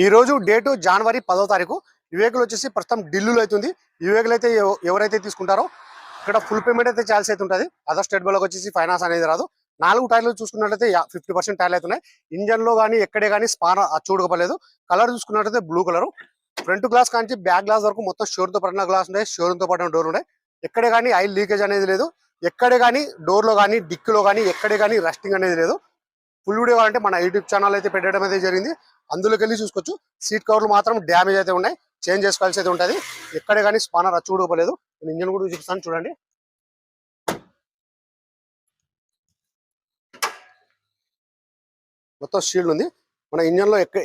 ఈ రోజు డేటు జనవరి పదో తారీఖు. వివేకులు వచ్చేసి ప్రస్తుతం ఢిల్లీలో అవుతుంది వివేకులు అయితే ఎవరైతే తీసుకుంటారో ఇక్కడ ఫుల్ పేమెంట్ అయితే ఛార్జ్ అయితే ఉంటుంది. అదర్ స్టేట్ బోర్డుకి వచ్చేసి ఫైనాన్స్ అనేది రాదు. నాలుగు టైర్లు చూసుకున్నట్లయితే ఫిఫ్టీ పర్సెంట్ టైర్లు అవుతున్నాయి ఇంజన్లో కానీ ఎక్కడే కానీ స్పాన్ చూడకపోలేదు. కలర్ చూసుకున్నట్లయితే బ్లూ కలర్ ఫ్రంట్ గ్లాస్ కానీ బ్యాక్ గ్లాస్ వరకు మొత్తం షోర్తో పడిన గ్లాస్ ఉన్నాయి. షోరూమ్తో పడిన డోర్ ఉన్నాయి. ఎక్కడే కానీ ఆయిల్ లీకేజ్ అనేది లేదు. ఎక్కడే కానీ డోర్లో కానీ డిక్కులో కానీ ఎక్కడే కానీ రస్టింగ్ అనేది లేదు. ఫుల్ వీడియో కావాలంటే మన యూట్యూబ్ ఛానల్ అయితే పెట్టడం అయితే జరిగింది. అందులోకి వెళ్ళి చూసుకోవచ్చు. సీట్ కవర్లు మాత్రం డ్యామేజ్ అయితే ఉన్నాయి. చేంజ్ చేసుకోవాల్సి అయితే ఉంటుంది. ఎక్కడే కానీ స్పానర్ రచ్చు చూడకపోలేదు నేను ఇంజన్ కూడా చూపిస్తాను చూడండి. మొత్తం షీల్డ్ ఉంది. మన ఇంజన్లో ఎక్క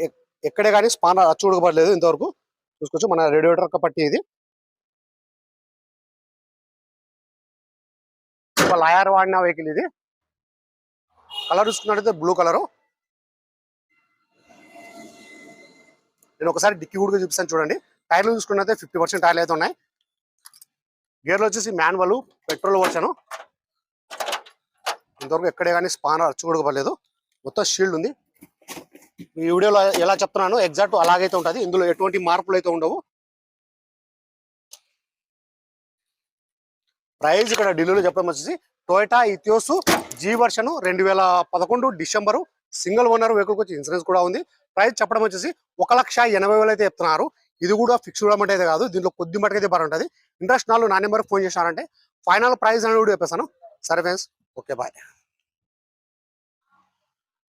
ఎక్కడే కానీ స్పానర్ రచ్చు ఉడకబడలేదు ఇంతవరకు. చూసుకోవచ్చు మన రేడియేటర్ పట్టి ఇది. ఒక లాయర్ వాడిన వెహికల్ ఇది. కలర్ చూసుకున్నట్టయితే బ్లూ కలరు. నేను ఒకసారి డిక్కీ కూడా చూపిస్తాను చూడండి. టైర్లు చూసుకున్నట్లయితే ఫిఫ్టీ పర్సెంట్ టైర్లు అయితే ఉన్నాయి. గేర్లు వచ్చేసి మాన్యువల్ పెట్రోల్ వచ్చాను ఇంతవరకు ఎక్కడే కానీ స్పానర్ చూడకపోలేదు మొత్తం షీల్డ్ ఉంది. ఈ వీడియోలో ఎలా చెప్తున్నాను ఎగ్జాక్ట్ అలాగైతే ఉంటుంది. ఇందులో ఎటువంటి మార్పులు అయితే ఉండవు. ప్రైస్ ఇక్కడ ఢిల్లీలో చెప్పడం వచ్చేసి టొయటా ఇథియోస్ జీ వర్షన్ రెండు వేల పదకొండు డిసెంబరు సింగిల్ ఓనర్ వెహికల్కి వచ్చి ఇన్సూరెన్స్ కూడా ఉంది. ప్రైస్ చెప్పడం వచ్చేసి ఒక లక్ష ఎనభై వేలు అయితే చెప్తున్నారు. ఇది కూడా ఫిక్స్ అమౌంట్ అయితే కాదు. దీంట్లో కొద్ది మటుకైతే బాగుంటుంది ఇంట్రెస్ట్ నాలుగు నా నెంబర్కి ఫోన్ చేశారంటే ఫైనల్ ప్రైస్ అని కూడా చెప్పేస్తాను. సరే ఫ్రెండ్స్ ఓకే బాయ్.